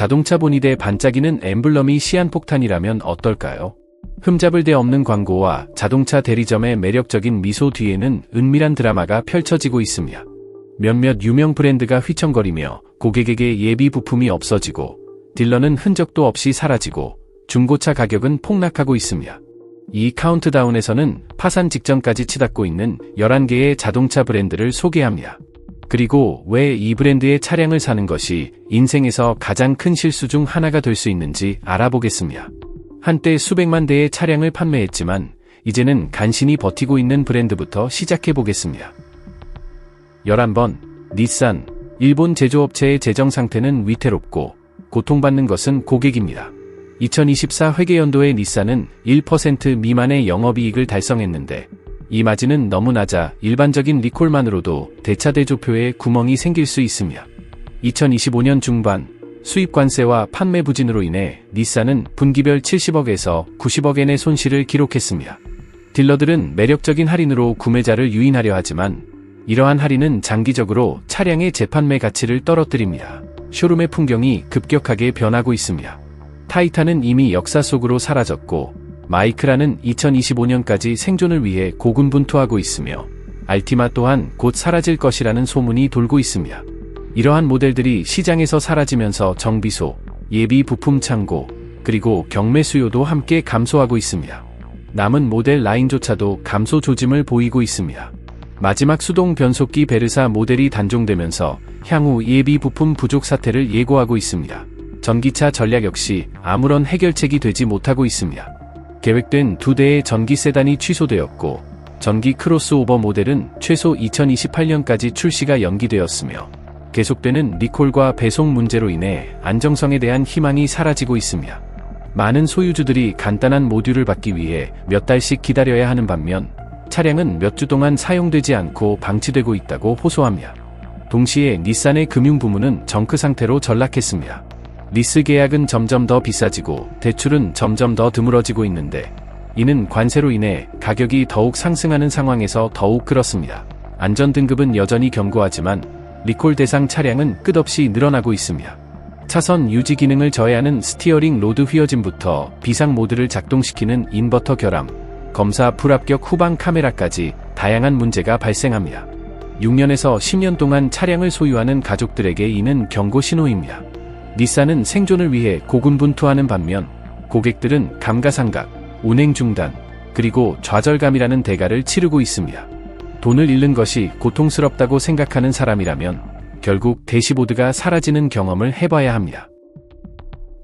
자동차 본이대 반짝이는 엠블럼이 시한폭탄이라면 어떨까요? 흠잡을 데 없는 광고와 자동차 대리점의 매력적인 미소 뒤에는 은밀한 드라마가 펼쳐지고 있습니다. 몇몇 유명 브랜드가 휘청거리며 고객에게 예비 부품이 없어지고 딜러는 흔적도 없이 사라지고 중고차 가격은 폭락하고 있습니다. 이 카운트다운에서는 파산 직전까지 치닫고 있는 11개의 자동차 브랜드를 소개합니다. 그리고 왜 이 브랜드의 차량을 사는 것이 인생에서 가장 큰 실수 중 하나가 될 수 있는지 알아보겠습니다. 한때 수백만 대의 차량을 판매했지만 이제는 간신히 버티고 있는 브랜드부터 시작해 보겠습니다. 11번 닛산 일본 제조업체의 재정 상태는 위태롭고 고통받는 것은 고객입니다. 2024 회계연도에 닛산은 1% 미만의 영업이익을 달성했는데 이 마진은 너무 낮아 일반적인 리콜만으로도 대차 대조표에 구멍이 생길 수 있습니다. 2025년 중반 수입 관세와 판매 부진으로 인해 닛산은 분기별 70억에서 90억엔의 손실을 기록했습니다. 딜러들은 매력적인 할인으로 구매자를 유인하려 하지만 이러한 할인은 장기적으로 차량의 재판매 가치를 떨어뜨립니다. 쇼룸의 풍경이 급격하게 변하고 있습니다. 타이탄은 이미 역사 속으로 사라졌고 마이크라는 2025년까지 생존을 위해 고군분투하고 있으며 알티마 또한 곧 사라질 것이라는 소문이 돌고 있습니다. 이러한 모델들이 시장에서 사라지면서 정비소, 예비 부품 창고, 그리고 경매 수요도 함께 감소하고 있습니다. 남은 모델 라인조차도 감소 조짐을 보이고 있습니다. 마지막 수동 변속기 베르사 모델이 단종되면서 향후 예비 부품 부족 사태를 예고하고 있습니다. 전기차 전략 역시 아무런 해결책이 되지 못하고 있습니다. 계획된 두 대의 전기 세단이 취소되었고 전기 크로스오버 모델은 최소 2028년까지 출시가 연기되었으며 계속되는 리콜과 배송 문제로 인해 안정성에 대한 희망이 사라지고 있습니다. 많은 소유주들이 간단한 모듈을 받기 위해 몇 달씩 기다려야 하는 반면 차량은 몇 주 동안 사용되지 않고 방치되고 있다고 호소합니다. 동시에 닛산의 금융 부문은 정크 상태로 전락했습니다. 리스 계약은 점점 더 비싸지고 대출은 점점 더 드물어지고 있는데 이는 관세로 인해 가격이 더욱 상승하는 상황에서 더욱 그렇습니다. 안전 등급은 여전히 견고하지만 리콜 대상 차량은 끝없이 늘어나고 있습니다. 차선 유지 기능을 저해하는 스티어링 로드 휘어짐부터 비상 모드를 작동시키는 인버터 결함, 검사 불합격 후방 카메라까지 다양한 문제가 발생합니다. 6년에서 10년 동안 차량을 소유하는 가족들에게 이는 경고 신호입니다. 닛산은 생존을 위해 고군분투하는 반면 고객들은 감가상각, 운행 중단, 그리고 좌절감이라는 대가를 치르고 있습니다. 돈을 잃는 것이 고통스럽다고 생각하는 사람이라면 결국 대시보드가 사라지는 경험을 해봐야 합니다.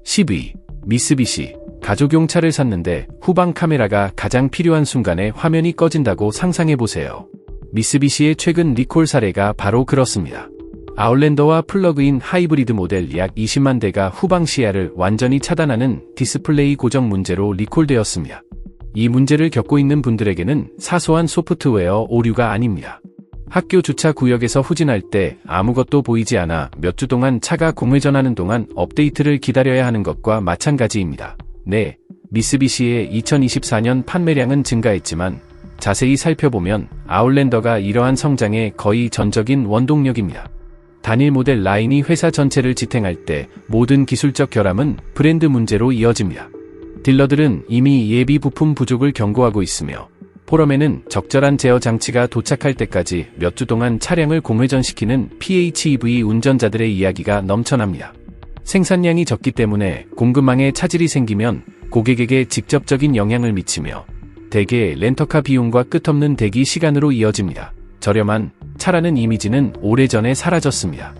12. 미쓰비시 가족용 차를 샀는데 후방 카메라가 가장 필요한 순간에 화면이 꺼진다고 상상해보세요. 미쓰비시의 최근 리콜 사례가 바로 그렇습니다. 아울랜더와 플러그인 하이브리드 모델 약 20만 대가 후방 시야를 완전히 차단하는 디스플레이 고정 문제로 리콜되었습니다. 이 문제를 겪고 있는 분들에게는 사소한 소프트웨어 오류가 아닙니다. 학교 주차 구역에서 후진할 때 아무것도 보이지 않아 몇 주 동안 차가 공회전하는 동안 업데이트를 기다려야 하는 것과 마찬가지입니다. 네, 미쓰비시의 2024년 판매량은 증가했지만 자세히 살펴보면 아울랜더가 이러한 성장의 거의 전적인 원동력입니다. 단일 모델 라인이 회사 전체를 지탱할 때 모든 기술적 결함은 브랜드 문제로 이어집니다. 딜러들은 이미 예비 부품 부족을 경고하고 있으며 포럼에는 적절한 제어 장치가 도착할 때까지 몇 주 동안 차량을 공회전시키는 PHEV 운전자들의 이야기가 넘쳐납니다. 생산량이 적기 때문에 공급망에 차질이 생기면 고객에게 직접적인 영향을 미치며 대개 렌터카 비용과 끝없는 대기 시간으로 이어집니다. 저렴한 차라는 이미지는 오래전에 사라졌습니다.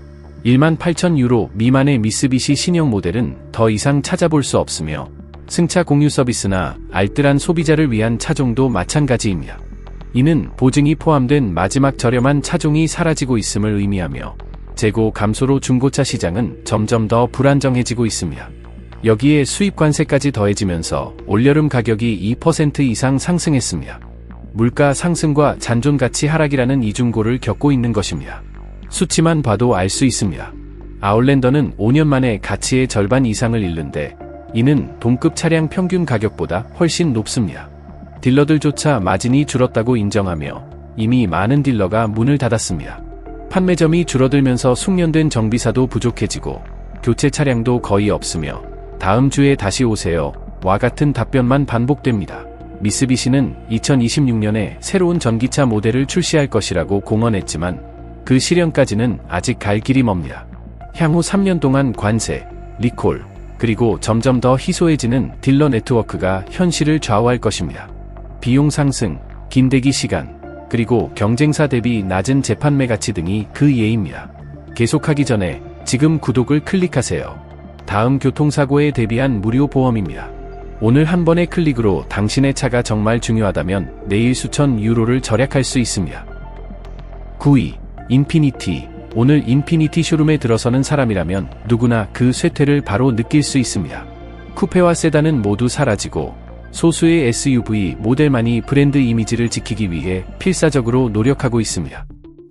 1만 8천 유로 미만의 미쓰비시 신형 모델은 더 이상 찾아볼 수 없으며 승차 공유 서비스나 알뜰한 소비자를 위한 차종도 마찬가지입니다. 이는 보증이 포함된 마지막 저렴한 차종이 사라지고 있음을 의미하며 재고 감소로 중고차 시장은 점점 더 불안정해지고 있습니다. 여기에 수입 관세까지 더해지면서 올여름 가격이 2% 이상 상승했습니다. 물가 상승과 잔존 가치 하락이라는 이중고를 겪고 있는 것입니다. 수치만 봐도 알 수 있습니다. 아울랜더는 5년 만에 가치의 절반 이상을 잃는데 이는 동급 차량 평균 가격보다 훨씬 높습니다. 딜러들조차 마진이 줄었다고 인정하며 이미 많은 딜러가 문을 닫았습니다. 판매점이 줄어들면서 숙련된 정비사도 부족해지고 교체 차량도 거의 없으며 다음 주에 다시 오세요. 와 같은 답변만 반복됩니다. 미쓰비시는 2026년에 새로운 전기차 모델을 출시할 것이라고 공언했지만 그 실현까지는 아직 갈 길이 멉니다. 향후 3년 동안 관세, 리콜, 그리고 점점 더 희소해지는 딜러 네트워크가 현실을 좌우할 것입니다. 비용 상승, 긴 대기 시간, 그리고 경쟁사 대비 낮은 재판매 가치 등이 그 예입니다. 계속하기 전에 지금 구독을 클릭하세요. 다음 교통사고에 대비한 무료 보험입니다. 오늘 한 번의 클릭으로 당신의 차가 정말 중요하다면 내일 수천 유로를 절약할 수 있습니다. 9위, 인피니티. 오늘 인피니티 쇼룸에 들어서는 사람이라면 누구나 그 쇠퇴를 바로 느낄 수 있습니다. 쿠페와 세단은 모두 사라지고 소수의 SUV 모델만이 브랜드 이미지를 지키기 위해 필사적으로 노력하고 있습니다.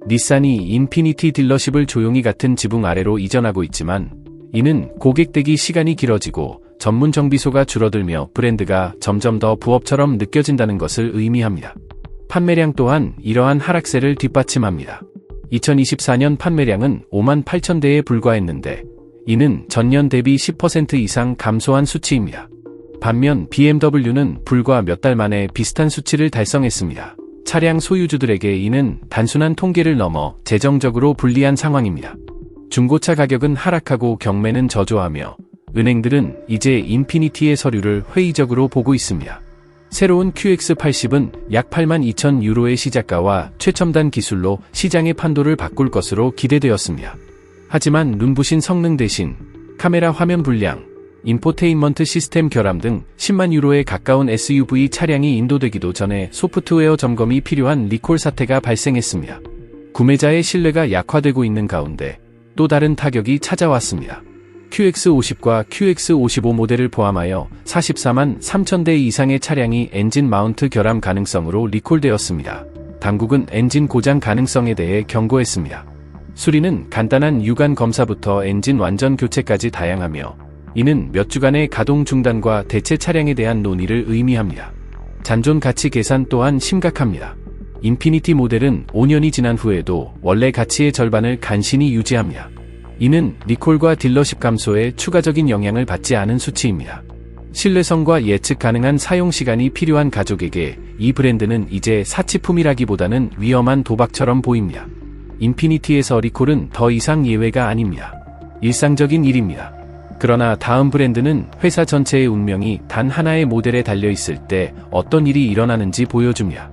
닛산이 인피니티 딜러십을 조용히 같은 지붕 아래로 이전하고 있지만 이는 고객 대기 시간이 길어지고 전문 정비소가 줄어들며 브랜드가 점점 더 부업처럼 느껴진다는 것을 의미합니다. 판매량 또한 이러한 하락세를 뒷받침합니다. 2024년 판매량은 5만 8천 대에 불과했는데 이는 전년 대비 10% 이상 감소한 수치입니다. 반면 BMW는 불과 몇 달 만에 비슷한 수치를 달성했습니다. 차량 소유주들에게 이는 단순한 통계를 넘어 재정적으로 불리한 상황입니다. 중고차 가격은 하락하고 경매는 저조하며 은행들은 이제 인피니티의 서류를 회의적으로 보고 있습니다. 새로운 QX80은 약 8만 2천 유로의 시작가와 최첨단 기술로 시장의 판도를 바꿀 것으로 기대되었습니다. 하지만 눈부신 성능 대신 카메라 화면 불량, 인포테인먼트 시스템 결함 등 10만 유로에 가까운 SUV 차량이 인도되기도 전에 소프트웨어 점검이 필요한 리콜 사태가 발생했습니다. 구매자의 신뢰가 약화되고 있는 가운데 또 다른 타격이 찾아왔습니다. QX50과 QX55 모델을 포함하여 44만 3천 대 이상의 차량이 엔진 마운트 결함 가능성으로 리콜되었습니다. 당국은 엔진 고장 가능성에 대해 경고했습니다. 수리는 간단한 유관 검사부터 엔진 완전 교체까지 다양하며 이는 몇 주간의 가동 중단과 대체 차량에 대한 논의를 의미합니다. 잔존 가치 계산 또한 심각합니다. 인피니티 모델은 5년이 지난 후에도 원래 가치의 절반을 간신히 유지합니다. 이는 리콜과 딜러십 감소에 추가적인 영향을 받지 않은 수치입니다. 신뢰성과 예측 가능한 사용 시간이 필요한 가족에게 이 브랜드는 이제 사치품이라기보다는 위험한 도박처럼 보입니다. 인피니티에서 리콜은 더 이상 예외가 아닙니다. 일상적인 일입니다. 그러나 다음 브랜드는 회사 전체의 운명이 단 하나의 모델에 달려 있을 때 어떤 일이 일어나는지 보여줍니다.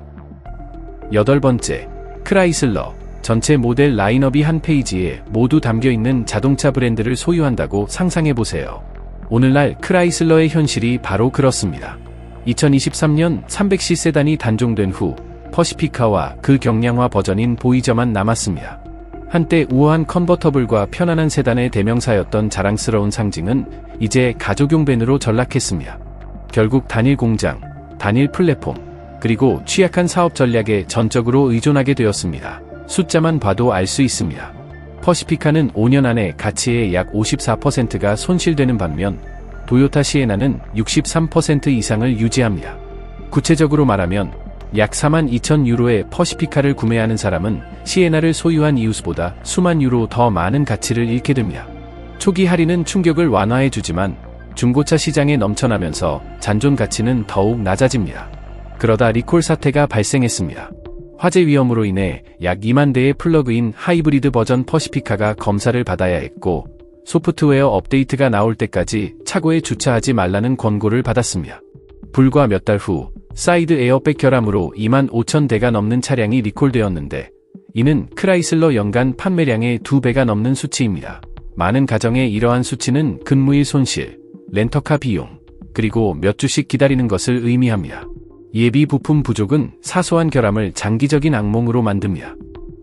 여덟 번째, 크라이슬러. 전체 모델 라인업이 한 페이지에 모두 담겨 있는 자동차 브랜드를 소유한다고 상상해 보세요. 오늘날 크라이슬러의 현실이 바로 그렇습니다. 2023년 300C 세단이 단종된 후 퍼시피카와 그 경량화 버전인 보이저만 남았습니다. 한때 우아한 컨버터블과 편안한 세단의 대명사였던 자랑스러운 상징은 이제 가족용 밴으로 전락했습니다. 결국 단일 공장, 단일 플랫폼, 그리고 취약한 사업 전략에 전적으로 의존하게 되었습니다. 숫자만 봐도 알 수 있습니다. 퍼시피카는 5년 안에 가치의 약 54%가 손실되는 반면 도요타 시에나는 63% 이상을 유지합니다. 구체적으로 말하면 약 4만 2천 유로의 퍼시피카를 구매하는 사람은 시에나를 소유한 이웃보다 수만 유로 더 많은 가치를 잃게 됩니다. 초기 할인은 충격을 완화해주지만 중고차 시장에 넘쳐나면서 잔존 가치는 더욱 낮아집니다. 그러다 리콜 사태가 발생했습니다. 화재 위험으로 인해 약 2만 대의 플러그인 하이브리드 버전 퍼시피카가 검사를 받아야 했고 소프트웨어 업데이트가 나올 때까지 차고에 주차하지 말라는 권고를 받았습니다. 불과 몇 달 후 사이드 에어백 결함으로 2만 5천 대가 넘는 차량이 리콜되었는데 이는 크라이슬러 연간 판매량의 두 배가 넘는 수치입니다. 많은 가정의 이러한 수치는 근무일 손실, 렌터카 비용, 그리고 몇 주씩 기다리는 것을 의미합니다. 예비 부품 부족은 사소한 결함을 장기적인 악몽으로 만듭니다.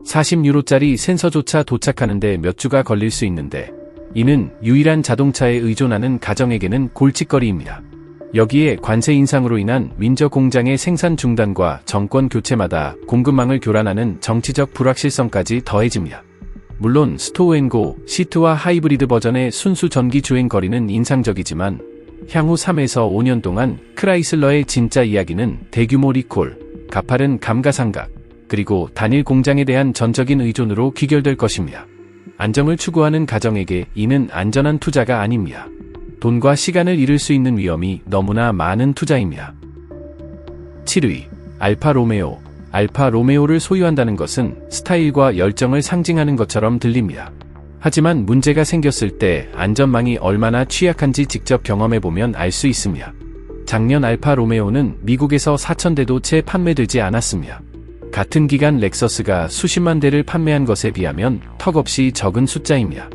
40유로짜리 센서조차 도착하는데 몇 주가 걸릴 수 있는데 이는 유일한 자동차에 의존하는 가정에게는 골칫거리입니다. 여기에 관세 인상으로 인한 윈저 공장의 생산 중단과 정권 교체마다 공급망을 교란하는 정치적 불확실성까지 더해집니다. 물론 스토어앤고, 시트와 하이브리드 버전의 순수 전기 주행 거리는 인상적이지만 향후 3에서 5년 동안 크라이슬러의 진짜 이야기는 대규모 리콜, 가파른 감가상각, 그리고 단일 공장에 대한 전적인 의존으로 귀결될 것입니다. 안정을 추구하는 가정에게 이는 안전한 투자가 아닙니다. 돈과 시간을 잃을 수 있는 위험이 너무나 많은 투자입니다. 7위. 알파 로메오. 알파 로메오를 소유한다는 것은 스타일과 열정을 상징하는 것처럼 들립니다. 하지만 문제가 생겼을 때 안전망이 얼마나 취약한지 직접 경험해보면 알 수 있습니다. 작년 알파 로메오는 미국에서 4,000대도 채 판매되지 않았습니다. 같은 기간 렉서스가 수십만 대를 판매한 것에 비하면 턱없이 적은 숫자입니다.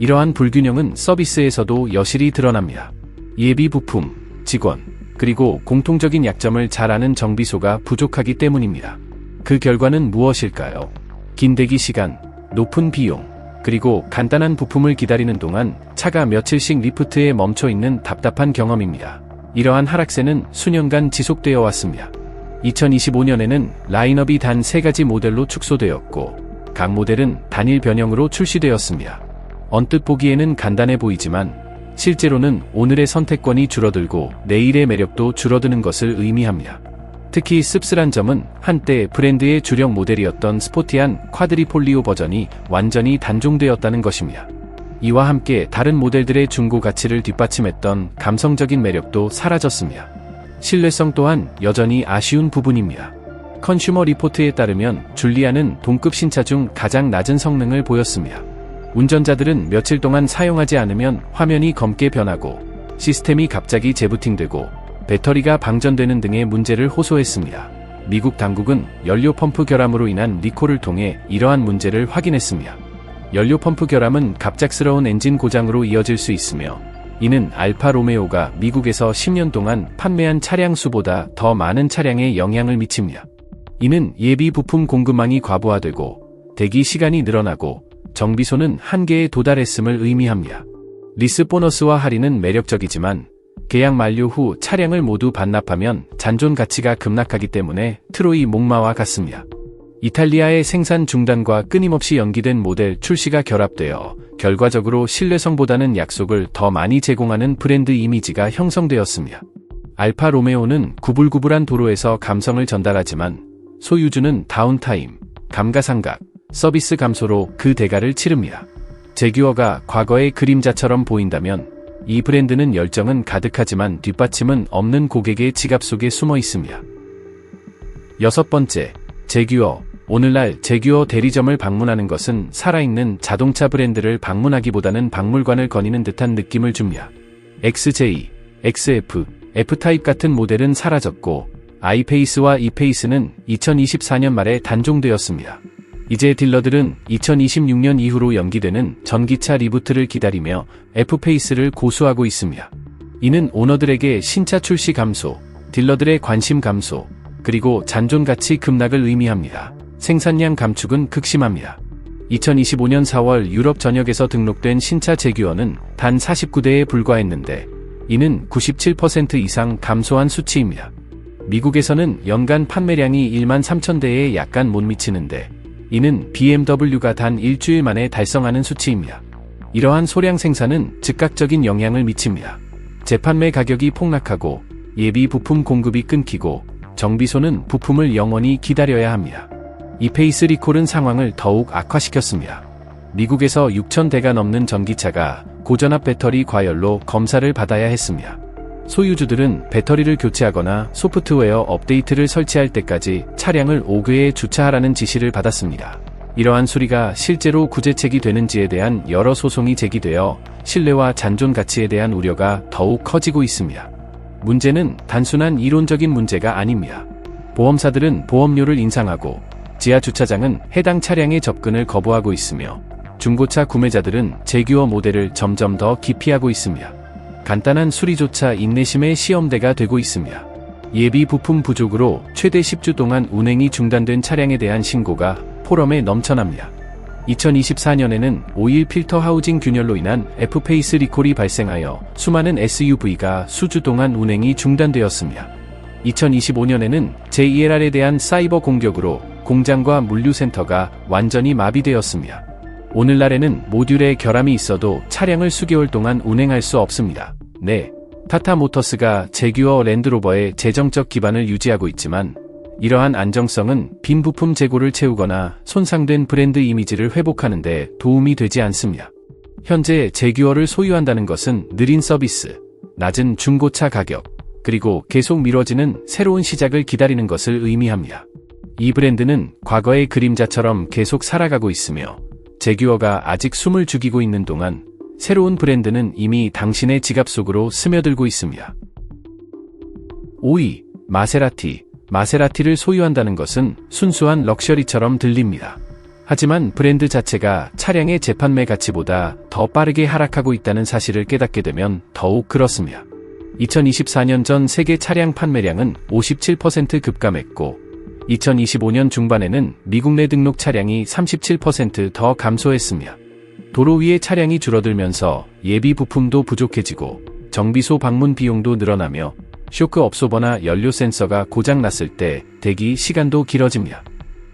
이러한 불균형은 서비스에서도 여실히 드러납니다. 예비 부품, 직원, 그리고 공통적인 약점을 잘 아는 정비소가 부족하기 때문입니다. 그 결과는 무엇일까요? 긴 대기 시간, 높은 비용, 그리고 간단한 부품을 기다리는 동안 차가 며칠씩 리프트에 멈춰 있는 답답한 경험입니다. 이러한 하락세는 수년간 지속되어 왔습니다. 2025년에는 라인업이 단세 가지 모델로 축소되었고, 각 모델은 단일 변형으로 출시되었습니다. 언뜻 보기에는 간단해 보이지만, 실제로는 오늘의 선택권이 줄어들고 내일의 매력도 줄어드는 것을 의미합니다. 특히 씁쓸한 점은 한때 브랜드의 주력 모델이었던 스포티한 쿼드리폴리오 버전이 완전히 단종되었다는 것입니다. 이와 함께 다른 모델들의 중고 가치를 뒷받침했던 감성적인 매력도 사라졌습니다. 신뢰성 또한 여전히 아쉬운 부분입니다. 컨슈머 리포트에 따르면 줄리아는 동급 신차 중 가장 낮은 성능을 보였습니다. 운전자들은 며칠 동안 사용하지 않으면 화면이 검게 변하고 시스템이 갑자기 재부팅되고 배터리가 방전되는 등의 문제를 호소했습니다. 미국 당국은 연료 펌프 결함으로 인한 리콜을 통해 이러한 문제를 확인했습니다. 연료 펌프 결함은 갑작스러운 엔진 고장으로 이어질 수 있으며 이는 알파 로메오가 미국에서 10년 동안 판매한 차량 수보다 더 많은 차량에 영향을 미칩니다. 이는 예비 부품 공급망이 과부하되고 대기 시간이 늘어나고 정비소는 한계에 도달했음을 의미합니다. 리스 보너스와 할인은 매력적이지만 계약 만료 후 차량을 모두 반납하면 잔존 가치가 급락하기 때문에 트로이 목마와 같습니다. 이탈리아의 생산 중단과 끊임없이 연기된 모델 출시가 결합되어 결과적으로 신뢰성보다는 약속을 더 많이 제공하는 브랜드 이미지가 형성되었습니다. 알파 로메오는 구불구불한 도로에서 감성을 전달하지만 소유주는 다운타임, 감가상각, 서비스 감소로 그 대가를 치릅니다. 제규어가 과거의 그림자처럼 보인다면 이 브랜드는 열정은 가득하지만 뒷받침은 없는 고객의 지갑 속에 숨어 있습니다. 여섯 번째, 제규어. 오늘날 제규어 대리점을 방문하는 것은 살아있는 자동차 브랜드를 방문하기보다는 박물관을 거니는 듯한 느낌을 줍니다. XJ, XF, F타입 같은 모델은 사라졌고, i페이스와 e페이스는 2024년 말에 단종되었습니다. 이제 딜러들은 2026년 이후로 연기되는 전기차 리부트를 기다리며 F페이스를 고수하고 있습니다. 이는 오너들에게 신차 출시 감소, 딜러들의 관심 감소, 그리고 잔존 가치 급락을 의미합니다. 생산량 감축은 극심합니다. 2025년 4월 유럽 전역에서 등록된 신차 제규어는 단 49대에 불과했는데 이는 97% 이상 감소한 수치입니다. 미국에서는 연간 판매량이 1만 3천 대에 약간 못 미치는데 이는 BMW가 단 일주일 만에 달성하는 수치입니다. 이러한 소량 생산은 즉각적인 영향을 미칩니다. 재판매 가격이 폭락하고 예비 부품 공급이 끊기고 정비소는 부품을 영원히 기다려야 합니다. 이 페이스 리콜은 상황을 더욱 악화시켰습니다. 미국에서 6,000대가 넘는 전기차가 고전압 배터리 과열로 검사를 받아야 했습니다. 소유주들은 배터리를 교체하거나 소프트웨어 업데이트를 설치할 때까지 차량을 5괴에 주차하라는 지시를 받았습니다. 이러한 수리가 실제로 구제책이 되는지에 대한 여러 소송이 제기되어 신뢰와 잔존 가치에 대한 우려가 더욱 커지고 있습니다. 문제는 단순한 이론적인 문제가 아닙니다. 보험사들은 보험료를 인상하고 지하 주차장은 해당 차량의 접근을 거부하고 있으며 중고차 구매자들은 제규어 모델을 점점 더 기피하고 있습니다. 간단한 수리조차 인내심의 시험대가 되고 있습니다. 예비 부품 부족으로 최대 10주 동안 운행이 중단된 차량에 대한 신고가 포럼에 넘쳐납니다. 2024년에는 오일 필터 하우징 균열로 인한 F페이스 리콜이 발생하여 수많은 SUV가 수주 동안 운행이 중단되었습니다. 2025년에는 JLR에 대한 사이버 공격으로 공장과 물류센터가 완전히 마비되었습니다. 오늘날에는 모듈에 결함이 있어도 차량을 수개월 동안 운행할 수 없습니다. 네. 타타 모터스가 제규어 랜드로버의 재정적 기반을 유지하고 있지만 이러한 안정성은 빈 부품 재고를 채우거나 손상된 브랜드 이미지를 회복하는 데 도움이 되지 않습니다. 현재 제규어를 소유한다는 것은 느린 서비스, 낮은 중고차 가격, 그리고 계속 미뤄지는 새로운 시작을 기다리는 것을 의미합니다. 이 브랜드는 과거의 그림자처럼 계속 살아가고 있으며 제규어가 아직 숨을 죽이고 있는 동안 새로운 브랜드는 이미 당신의 지갑 속으로 스며들고 있습니다. 5위, 마세라티. 마세라티를 소유한다는 것은 순수한 럭셔리처럼 들립니다. 하지만 브랜드 자체가 차량의 재판매 가치보다 더 빠르게 하락하고 있다는 사실을 깨닫게 되면 더욱 그렇습니다. 2024년 전 세계 차량 판매량은 57% 급감했고, 2025년 중반에는 미국 내 등록 차량이 37%더 감소했습니다. 도로 위의 차량이 줄어들면서 예비 부품도 부족해지고 정비소 방문 비용도 늘어나며 쇼크 업소버나 연료 센서가 고장 났을 때 대기 시간도 길어집니다.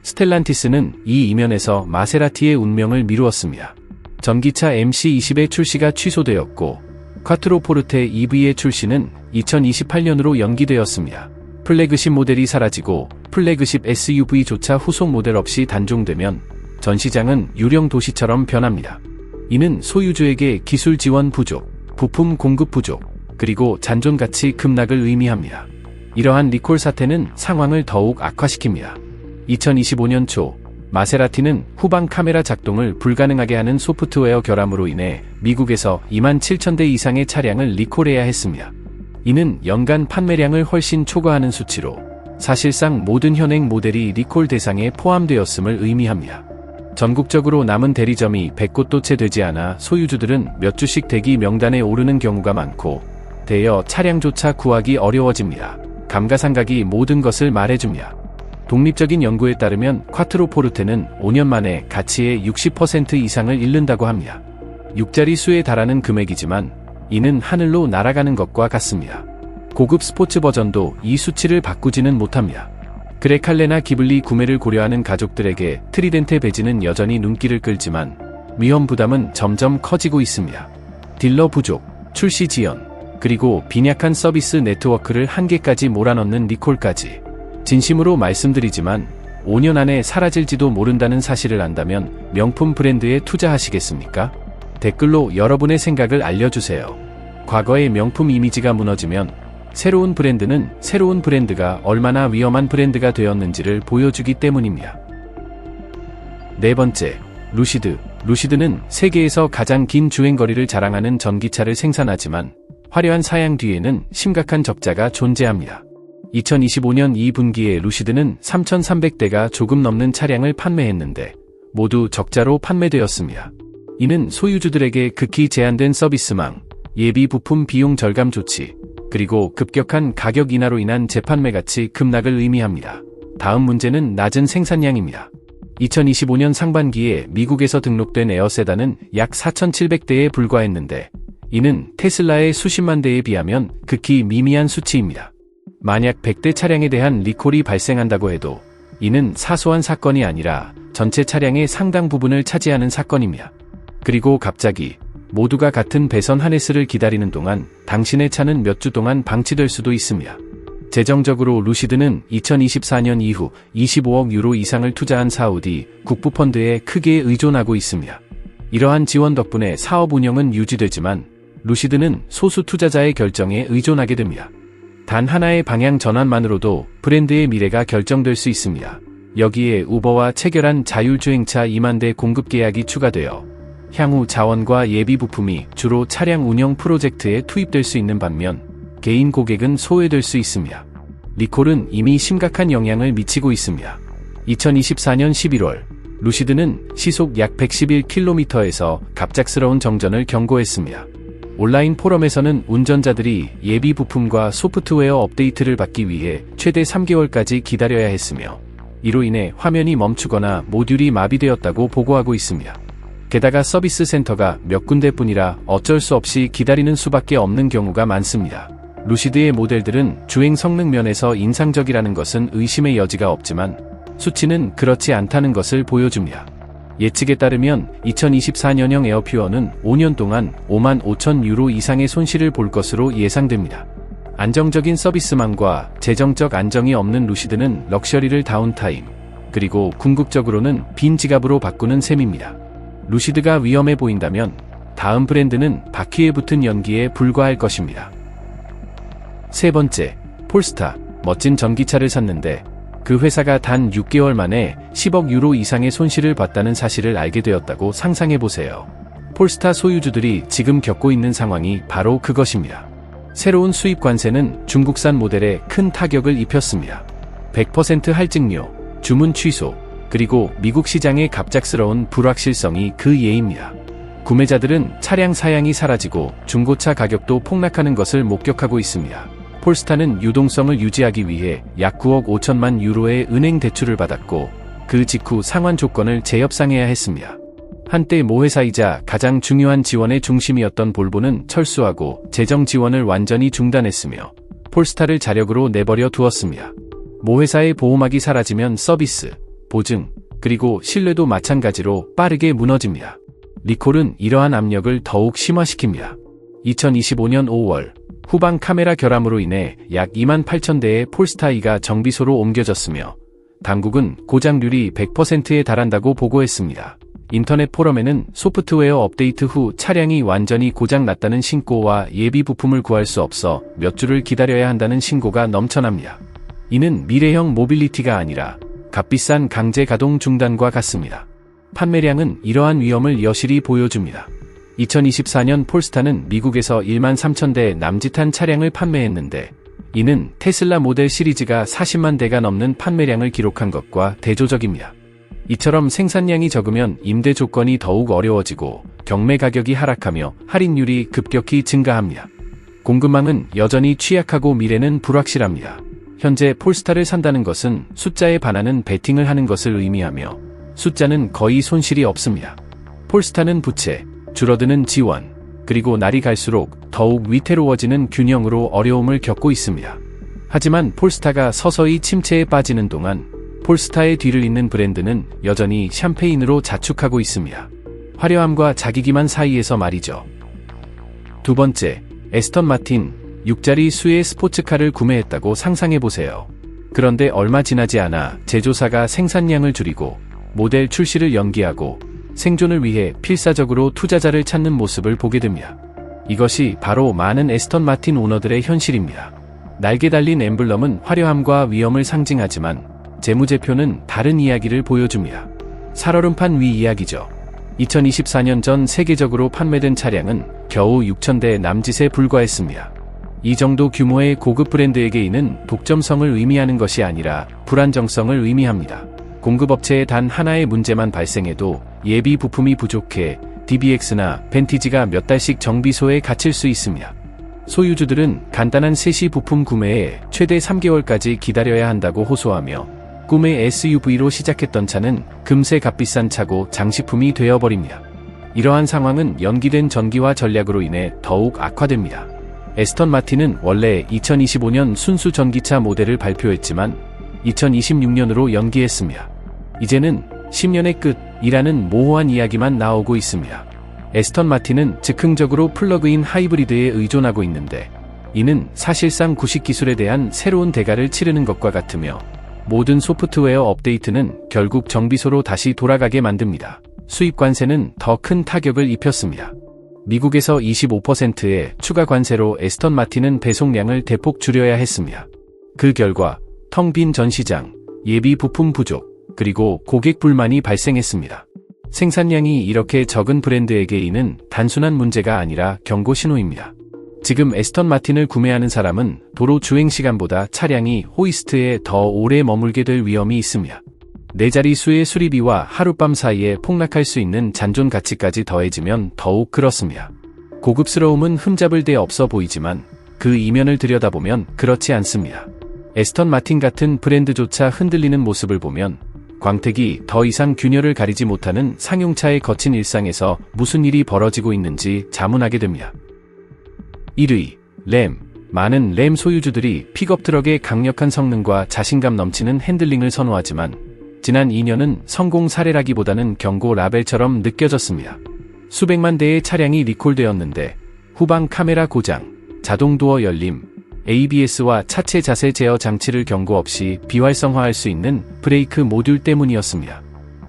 스텔란티스는 이 이면에서 마세라티의 운명을 미루었습니다. 전기차 MC20의 출시가 취소되었고 콰트로 포르테 EV의 출시는 2028년으로 연기되었습니다. 플래그십 모델이 사라지고 플래그십 SUV조차 후속 모델 없이 단종되면 전 시장은 유령 도시처럼 변합니다. 이는 소유주에게 기술 지원 부족, 부품 공급 부족, 그리고 잔존 가치 급락을 의미합니다. 이러한 리콜 사태는 상황을 더욱 악화시킵니다. 2025년 초 마세라티는 후방 카메라 작동을 불가능하게 하는 소프트웨어 결함으로 인해 미국에서 2만 7천 대 이상의 차량을 리콜해야 했습니다. 이는 연간 판매량을 훨씬 초과하는 수치로 사실상 모든 현행 모델이 리콜 대상에 포함되었음을 의미합니다. 전국적으로 남은 대리점이 100곳도 채 되지 않아 소유주들은 몇 주씩 대기 명단에 오르는 경우가 많고 대여 차량조차 구하기 어려워집니다. 감가상각이 모든 것을 말해줍니다. 독립적인 연구에 따르면 콰트로 포르테는 5년 만에 가치의 60% 이상을 잃는다고 합니다. 6자리 수에 달하는 금액이지만 이는 하늘로 날아가는 것과 같습니다. 고급 스포츠 버전도 이 수치를 바꾸지는 못합니다. 그레칼레나 기블리 구매를 고려하는 가족들에게 트리덴테 배지는 여전히 눈길을 끌지만 위험 부담은 점점 커지고 있습니다. 딜러 부족, 출시 지연, 그리고 빈약한 서비스 네트워크를 한계까지 몰아넣는 리콜까지. 진심으로 말씀드리지만 5년 안에 사라질지도 모른다는 사실을 안다면 명품 브랜드에 투자하시겠습니까? 댓글로 여러분의 생각을 알려주세요. 과거의 명품 이미지가 무너지면 새로운 브랜드는 새로운 브랜드가 얼마나 위험한 브랜드가 되었는지를 보여주기 때문입니다. 네 번째, 루시드. 루시드는 세계에서 가장 긴 주행거리를 자랑하는 전기차를 생산하지만 화려한 사양 뒤에는 심각한 적자가 존재합니다. 2025년 2분기에 루시드는 3,300대가 조금 넘는 차량을 판매했는데 모두 적자로 판매되었습니다. 이는 소유주들에게 극히 제한된 서비스망, 예비 부품 비용 절감 조치, 그리고 급격한 가격 인하로 인한 재판매 가치 급락을 의미합니다. 다음 문제는 낮은 생산량입니다. 2025년 상반기에 미국에서 등록된 에어세단은 약 4,700대에 불과했는데 이는 테슬라의 수십만 대에 비하면 극히 미미한 수치입니다. 만약 100대 차량에 대한 리콜이 발생한다고 해도 이는 사소한 사건이 아니라 전체 차량의 상당 부분을 차지하는 사건입니다. 그리고 갑자기 모두가 같은 배선 하네스를 기다리는 동안 당신의 차는 몇 주 동안 방치될 수도 있습니다. 재정적으로 루시드는 2024년 이후 25억 유로 이상을 투자한 사우디 국부펀드에 크게 의존하고 있습니다. 이러한 지원 덕분에 사업 운영은 유지되지만 루시드는 소수 투자자의 결정에 의존하게 됩니다. 단 하나의 방향 전환만으로도 브랜드의 미래가 결정될 수 있습니다. 여기에 우버와 체결한 자율주행차 2만 대 공급 계약이 추가되어 향후 자원과 예비 부품이 주로 차량 운영 프로젝트에 투입될 수 있는 반면 개인 고객은 소외될 수 있습니다. 리콜은 이미 심각한 영향을 미치고 있습니다. 2024년 11월 루시드는 시속 약 111km에서 갑작스러운 정전을 경고했습니다. 온라인 포럼에서는 운전자들이 예비 부품과 소프트웨어 업데이트를 받기 위해 최대 3개월까지 기다려야 했으며 이로 인해 화면이 멈추거나 모듈이 마비되었다고 보고하고 있습니다. 게다가 서비스 센터가 몇 군데뿐이라 어쩔 수 없이 기다리는 수밖에 없는 경우가 많습니다. 루시드의 모델들은 주행 성능 면에서 인상적이라는 것은 의심의 여지가 없지만 수치는 그렇지 않다는 것을 보여줍니다. 예측에 따르면 2024년형 에어퓨어는 5년 동안 5만 5천 유로 이상의 손실을 볼 것으로 예상됩니다. 안정적인 서비스망과 재정적 안정이 없는 루시드는 럭셔리를 다운타임, 그리고 궁극적으로는 빈 지갑으로 바꾸는 셈입니다. 루시드가 위험해 보인다면 다음 브랜드는 바퀴에 붙은 연기에 불과할 것입니다. 세 번째, 폴스타. 멋진 전기차를 샀는데 그 회사가 단 6개월 만에 10억 유로 이상의 손실을 봤다는 사실을 알게 되었다고 상상해 보세요. 폴스타 소유주들이 지금 겪고 있는 상황이 바로 그것입니다. 새로운 수입 관세는 중국산 모델에 큰 타격을 입혔습니다. 100% 할증료, 주문 취소, 그리고 미국 시장의 갑작스러운 불확실성이 그 예입니다. 구매자들은 차량 사양이 사라지고 중고차 가격도 폭락하는 것을 목격하고 있습니다. 폴스타는 유동성을 유지하기 위해 약 9억 5천만 유로의 은행 대출을 받았고 그 직후 상환 조건을 재협상해야 했습니다. 한때 모회사이자 가장 중요한 지원의 중심이었던 볼보는 철수하고 재정 지원을 완전히 중단했으며 폴스타를 자력으로 내버려 두었습니다. 모회사의 보호막이 사라지면 서비스, 보증, 그리고 신뢰도 마찬가지로 빠르게 무너집니다. 리콜은 이러한 압력을 더욱 심화시킵니다. 2025년 5월 후방 카메라 결함으로 인해 약 2만 8천 대의 폴스타이가 정비소로 옮겨졌으며 당국은 고장률이 100%에 달한다고 보고했습니다. 인터넷 포럼에는 소프트웨어 업데이트 후 차량이 완전히 고장 났다는 신고와 예비 부품을 구할 수 없어 몇 주를 기다려야 한다는 신고가 넘쳐납니다. 이는 미래형 모빌리티가 아니라 값비싼 강제 가동 중단과 같습니다. 판매량은 이러한 위험을 여실히 보여줍니다. 2024년 폴스타는 미국에서 1만 3천 대 남짓한 차량을 판매했는데 이는 테슬라 모델 시리즈가 40만 대가 넘는 판매량을 기록한 것과 대조적입니다. 이처럼 생산량이 적으면 임대 조건이 더욱 어려워지고 경매 가격이 하락하며 할인율이 급격히 증가합니다. 공급망은 여전히 취약하고 미래는 불확실합니다. 현재 폴스타를 산다는 것은 숫자에 반하는 베팅을 하는 것을 의미하며 숫자는 거의 손실이 없습니다. 폴스타는 부채, 줄어드는 지원, 그리고 날이 갈수록 더욱 위태로워지는 균형으로 어려움을 겪고 있습니다. 하지만 폴스타가 서서히 침체에 빠지는 동안 폴스타의 뒤를 잇는 브랜드는 여전히 샴페인으로 자축하고 있습니다. 화려함과 자기기만 사이에서 말이죠. 두 번째, 에스턴 마틴, 6자리 수의 스포츠카를 구매했다고 상상해보세요. 그런데 얼마 지나지 않아 제조사가 생산량을 줄이고 모델 출시를 연기하고 생존을 위해 필사적으로 투자자를 찾는 모습을 보게 됩니다. 이것이 바로 많은 에스턴 마틴 오너들의 현실입니다. 날개 달린 엠블럼은 화려함과 위험을 상징하지만 재무제표는 다른 이야기를 보여줍니다. 살얼음판 위 이야기죠. 2024년 전 세계적으로 판매된 차량은 겨우 6,000대 남짓에 불과했습니다. 이 정도 규모의 고급 브랜드에게는 독점성을 의미하는 것이 아니라 불안정성을 의미합니다. 공급업체에 단 하나의 문제만 발생해도 예비 부품이 부족해 DBX나 벤티지가 몇 달씩 정비소에 갇힐 수 있습니다. 소유주들은 간단한 세시 부품 구매에 최대 3개월까지 기다려야 한다고 호소하며 꿈의 SUV로 시작했던 차는 금세 값비싼 차고 장식품이 되어버립니다. 이러한 상황은 연기된 전기와 전략으로 인해 더욱 악화됩니다. 에스턴 마틴은 원래 2025년 순수 전기차 모델을 발표했지만 2026년으로 연기했습니다. 이제는 10년의 끝이라는 모호한 이야기만 나오고 있습니다. 에스턴 마틴은 즉흥적으로 플러그인 하이브리드에 의존하고 있는데 이는 사실상 구식 기술에 대한 새로운 대가를 치르는 것과 같으며 모든 소프트웨어 업데이트는 결국 정비소로 다시 돌아가게 만듭니다. 수입 관세는 더 큰 타격을 입혔습니다. 미국에서 25%의 추가 관세로 에스턴 마틴은 배송량을 대폭 줄여야 했습니다. 그 결과 텅 빈 전시장, 예비 부품 부족, 그리고 고객 불만이 발생했습니다. 생산량이 이렇게 적은 브랜드에게는 단순한 문제가 아니라 경고 신호입니다. 지금 에스턴 마틴을 구매하는 사람은 도로 주행 시간보다 차량이 호이스트에 더 오래 머물게 될 위험이 있습니다. 네 자릿수의 수리비와 하룻밤 사이에 폭락할 수 있는 잔존 가치까지 더해지면 더욱 그렇습니다. 고급스러움은 흠잡을 데 없어 보이지만 그 이면을 들여다보면 그렇지 않습니다. 에스턴 마틴 같은 브랜드조차 흔들리는 모습을 보면 광택이 더 이상 균열을 가리지 못하는 상용차의 거친 일상에서 무슨 일이 벌어지고 있는지 자문하게 됩니다. 1위, 램. 많은 램 소유주들이 픽업 트럭의 강력한 성능과 자신감 넘치는 핸들링을 선호하지만 지난 2년은 성공 사례라기보다는 경고 라벨처럼 느껴졌습니다. 수백만 대의 차량이 리콜되었는데 후방 카메라 고장, 자동 도어 열림, ABS와 차체 자세 제어 장치를 경고 없이 비활성화할 수 있는 브레이크 모듈 때문이었습니다.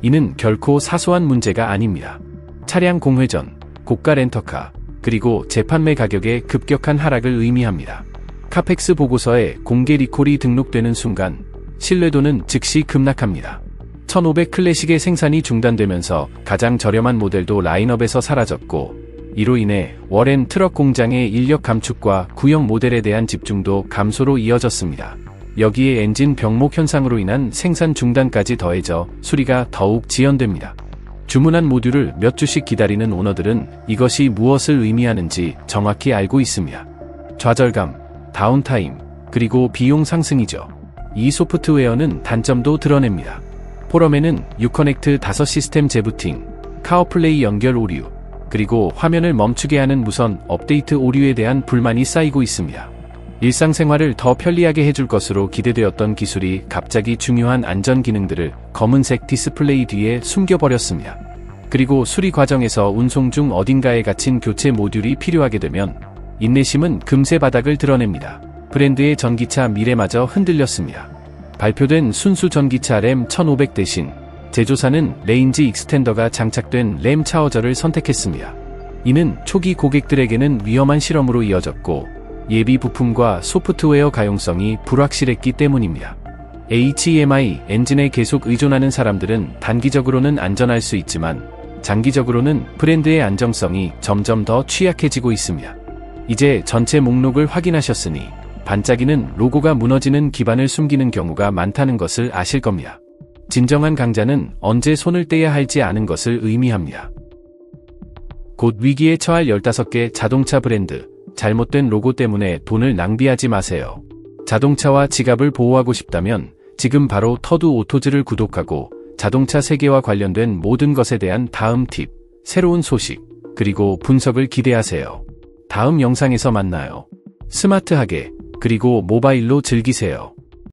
이는 결코 사소한 문제가 아닙니다. 차량 공회전, 고가 렌터카, 그리고 재판매 가격의 급격한 하락을 의미합니다. 카펙스 보고서에 공개 리콜이 등록되는 순간 신뢰도는 즉시 급락합니다. 1500 클래식의 생산이 중단되면서 가장 저렴한 모델도 라인업에서 사라졌고 이로 인해 워렌 트럭 공장의 인력 감축과 구형 모델에 대한 집중도 감소로 이어졌습니다. 여기에 엔진 병목 현상으로 인한 생산 중단까지 더해져 수리가 더욱 지연됩니다. 주문한 모듈을 몇 주씩 기다리는 오너들은 이것이 무엇을 의미하는지 정확히 알고 있습니다. 좌절감, 다운타임, 그리고 비용 상승이죠. 이 소프트웨어는 단점도 드러냅니다. 포럼에는 유커넥트 5 시스템 재부팅, 카어플레이 연결 오류, 그리고 화면을 멈추게 하는 무선 업데이트 오류에 대한 불만이 쌓이고 있습니다. 일상생활을 더 편리하게 해줄 것으로 기대되었던 기술이 갑자기 중요한 안전 기능들을 검은색 디스플레이 뒤에 숨겨버렸습니다. 그리고 수리 과정에서 운송 중 어딘가에 갇힌 교체 모듈이 필요하게 되면 인내심은 금세 바닥을 드러냅니다. 브랜드의 전기차 미래마저 흔들렸습니다. 발표된 순수 전기차 램 1500 대신 제조사는 레인지 익스텐더가 장착된 램 차워저를 선택했습니다. 이는 초기 고객들에게는 위험한 실험으로 이어졌고 예비 부품과 소프트웨어 가용성이 불확실했기 때문입니다. HEMI 엔진에 계속 의존하는 사람들은 단기적으로는 안전할 수 있지만 장기적으로는 브랜드의 안정성이 점점 더 취약해지고 있습니다. 이제 전체 목록을 확인하셨으니 반짝이는 로고가 무너지는 기반을 숨기는 경우가 많다는 것을 아실 겁니다. 진정한 강자는 언제 손을 떼야 할지 아는 것을 의미합니다. 곧 위기에 처할 15개 자동차 브랜드, 잘못된 로고 때문에 돈을 낭비하지 마세요. 자동차와 지갑을 보호하고 싶다면 지금 바로 터두 오토즈를 구독하고 자동차 세계와 관련된 모든 것에 대한 다음 팁, 새로운 소식, 그리고 분석을 기대하세요. 다음 영상에서 만나요. 스마트하게, 그리고 모바일로 즐기세요.